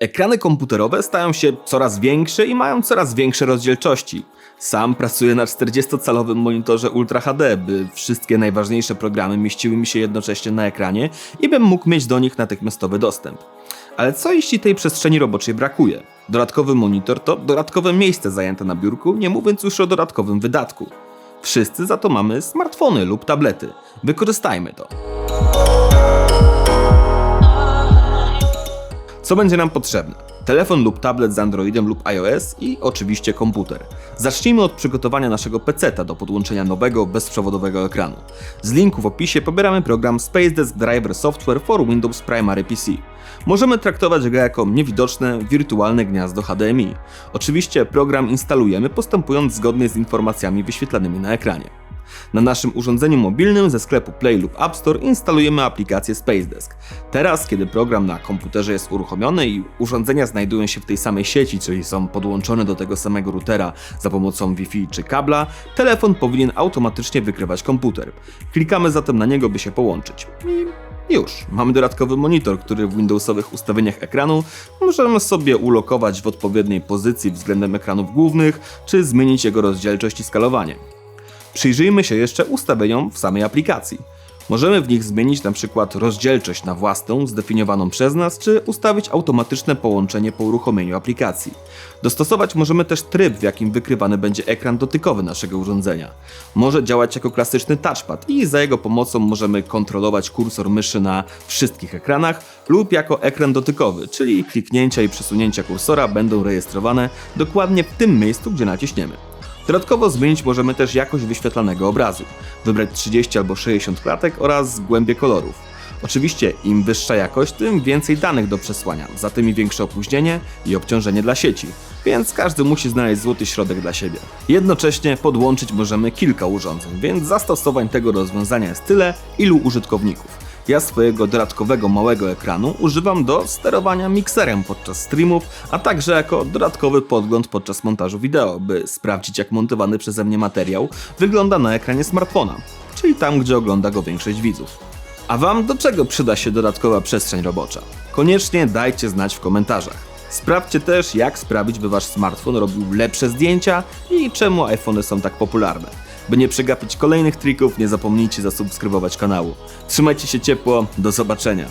Ekrany komputerowe stają się coraz większe i mają coraz większe rozdzielczości. Sam pracuję na 40-calowym monitorze Ultra HD, by wszystkie najważniejsze programy mieściły mi się jednocześnie na ekranie i bym mógł mieć do nich natychmiastowy dostęp. Ale co jeśli tej przestrzeni roboczej brakuje? Dodatkowy monitor to dodatkowe miejsce zajęte na biurku, nie mówiąc już o dodatkowym wydatku. Wszyscy za to mamy smartfony lub tablety. Wykorzystajmy to. Co będzie nam potrzebne? Telefon lub tablet z Androidem lub iOS i oczywiście komputer. Zacznijmy od przygotowania naszego PC do podłączenia nowego, bezprzewodowego ekranu. Z linku w opisie pobieramy program Space Desk Driver Software for Windows Primary PC. Możemy traktować go jako niewidoczne, wirtualne gniazdo HDMI. Oczywiście program instalujemy postępując zgodnie z informacjami wyświetlanymi na ekranie. Na naszym urządzeniu mobilnym ze sklepu Play lub App Store instalujemy aplikację Space Desk. Teraz, kiedy program na komputerze jest uruchomiony i urządzenia znajdują się w tej samej sieci, czyli są podłączone do tego samego routera za pomocą Wi-Fi czy kabla, telefon powinien automatycznie wykrywać komputer. Klikamy zatem na niego, by się połączyć. I już, mamy dodatkowy monitor, który w Windowsowych ustawieniach ekranu możemy sobie ulokować w odpowiedniej pozycji względem ekranów głównych, czy zmienić jego rozdzielczość i skalowanie. Przyjrzyjmy się jeszcze ustawieniom w samej aplikacji. Możemy w nich zmienić przykład rozdzielczość na własną, zdefiniowaną przez nas, czy ustawić automatyczne połączenie po uruchomieniu aplikacji. Dostosować możemy też tryb, w jakim wykrywany będzie ekran dotykowy naszego urządzenia. Może działać jako klasyczny touchpad i za jego pomocą możemy kontrolować kursor myszy na wszystkich ekranach lub jako ekran dotykowy, czyli kliknięcia i przesunięcia kursora będą rejestrowane dokładnie w tym miejscu, gdzie naciśniemy. Dodatkowo zmienić możemy też jakość wyświetlanego obrazu, wybrać 30 albo 60 klatek oraz głębię kolorów. Oczywiście im wyższa jakość, tym więcej danych do przesłania, za tym i większe opóźnienie i obciążenie dla sieci, więc każdy musi znaleźć złoty środek dla siebie. Jednocześnie podłączyć możemy kilka urządzeń, więc zastosowań tego rozwiązania jest tyle, ilu użytkowników. Ja swojego dodatkowego małego ekranu używam do sterowania mikserem podczas streamów, a także jako dodatkowy podgląd podczas montażu wideo, by sprawdzić jak montowany przeze mnie materiał wygląda na ekranie smartfona, czyli tam gdzie ogląda go większość widzów. A Wam do czego przyda się dodatkowa przestrzeń robocza? Koniecznie dajcie znać w komentarzach. Sprawdźcie też, jak sprawić, by Wasz smartfon robił lepsze zdjęcia i czemu iPhony są tak popularne. By nie przegapić kolejnych trików, nie zapomnijcie zasubskrybować kanału. Trzymajcie się ciepło, do zobaczenia.